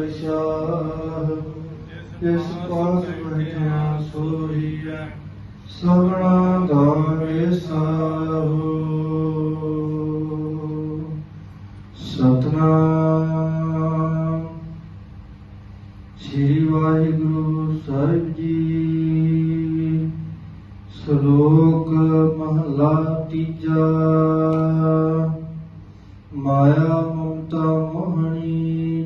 ਸ਼ਾਹ ਇਸ ਪਾਸ ਬੈਠਿਆ ਸੋਈਐ ਸਭਨਾ ਦਾ ਵੇਸਾਹੋ ਸਤਨਾਮ, ਸ੍ਰੀ ਵਾਹਿਗੁਰੂ ਸਾਹਿਬ ਜੀ। ਸ਼ਲੋਕ ਮਹਲਾ ਤੀਜਾ, ਮਾਇਆ ਮਮਤਾ ਮੋਹਣੀ।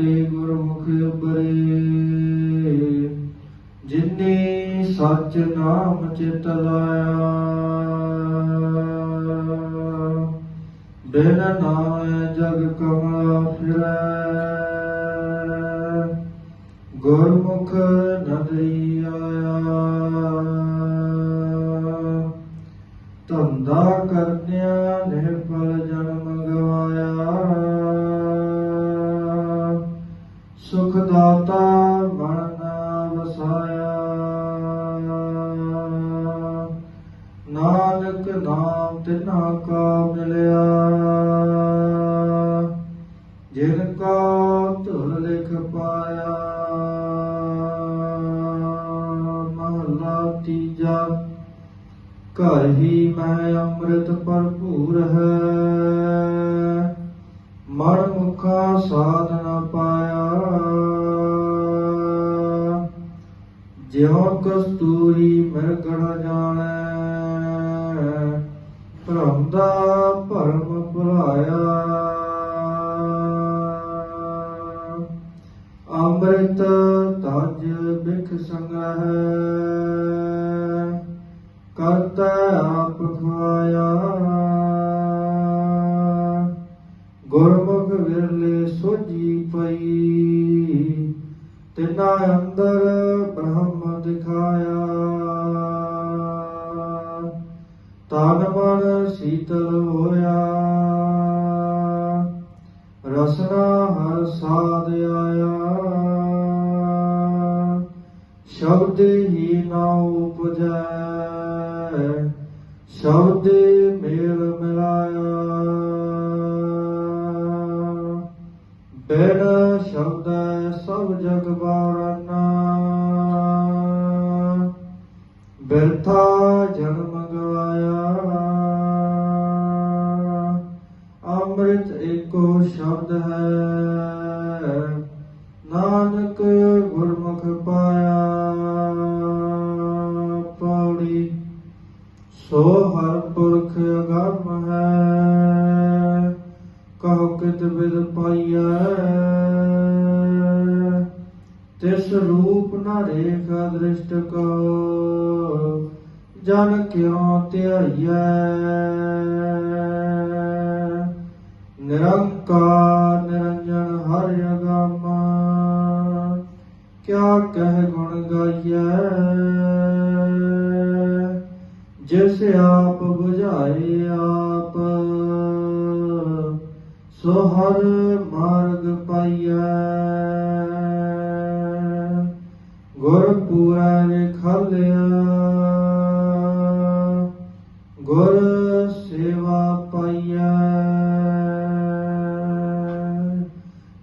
ਖਾਦੇ ਗੁਰਮੁਖ ਉਬਰੇ ਜਿਨੇ ਸੱਚ ਨਾਮ ਚਿਤ ਲਾਇਆ, ਬਿਨ ਨਾਮ ਜਗ ਕਮਲਾ ਫਿਰੈ। ਗੁਰਮੁਖ ਨਦਰੀ ਆਇਆ, ਧੰਦਾ ਸੁਖ ਦਾਤਾ ਮਨ ਵਸਾਇਆ। ਨਾਨਕ ਨਾਮ ਤਿਨਾ ਕਾ ਮਿਲਿਆ। ਜਿਨ ਕਾ ਧੁਰ ਲਿਖ ਪਾਇਆ। ਮਹਲਾ ਤੀਜਾ, ਘਰ ਹੀ ਮੈਂ ਅੰਮ੍ਰਿਤ ਭਰਪੂਰ ਹੈ। ਮਨ ਮੁਖਾ ਸਾਧ ਕਸਤੂਰੀ ਮਿਰਗਣ ਜਾਣੈ। ਭਰਮ ਦਾ ਭਰਮ ਭੁਲਾਇਆ। ਅੰਮ੍ਰਿਤ ਤਜ ਬਿਖ ਸੰਗ੍ਰਹਿ। ਕਰਤਾ ਆਪ ਖਵਾਇਆ ਗੁਰਮੁਖ ਵਿਰਲੇ ਸੋਜੀ ਪਈ। ਤਿਨਾ ਅੰਦਰ ਬ੍ਰਹਮ ਦਿਖਾਇਆ। ਤਨ ਮਨ ਸੀਤਲ ਹੋਇਆ। ਰਸਨਾ ਹਰ ਸਾਧ ਆਇਆ। ਸ਼ਬਦ ਹੀ ਨਾ ਉਪਜੈ। ਸ਼ਬਦ ਮੇਲ ਮਿਲਾਇਆ। ਬਿਨ ਸ਼ਬਦ ਸਭ ਜਗ ਬਾਰਨਾ ਜਨਮ ਗਵਾਇਆ। ਅੰਮ੍ਰਿਤ ਏਕੋ ਸ਼ਬਦ ਹੈ। ਨਾਨਕ ਗੁਰਮੁਖ ਪਾਇਆ। ਪੌੜੀ ਸੋ ਹਰ ਪੁਰਖ ਅਗੰਮ ਹੈ। ਕਹੋ ਕਿਤ ਵਿਦ ਪਾਈਐ। ਤਿਸ ਰੂਪ ਨਾ ਰੇਖ ਦ੍ਰਿਸ਼ਟ ਕੋ ਜਨ ਕਿਉ ਧਿਆਈਐ? ਨਿਰੰਕਾਰ ਨਿਰੰਜਨ ਹਰਿ ਅਗੰਮ। ਕਿਆ ਕਹਿ ਗੁਣ ਗਾਈਐ? ਜਿਸ ਆਪ 부ਝਾਏ ਆਪ, ਸੋ ਹਰ ਮਾਰਗ ਪਾਈਐ। ਗੁਰ ਪੂਰਾ ਸੇਵਾ ਪਾਈਐ।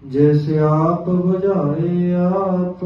ਜਿਸ ਆਪ 부ਝਾਏ ਆਪ।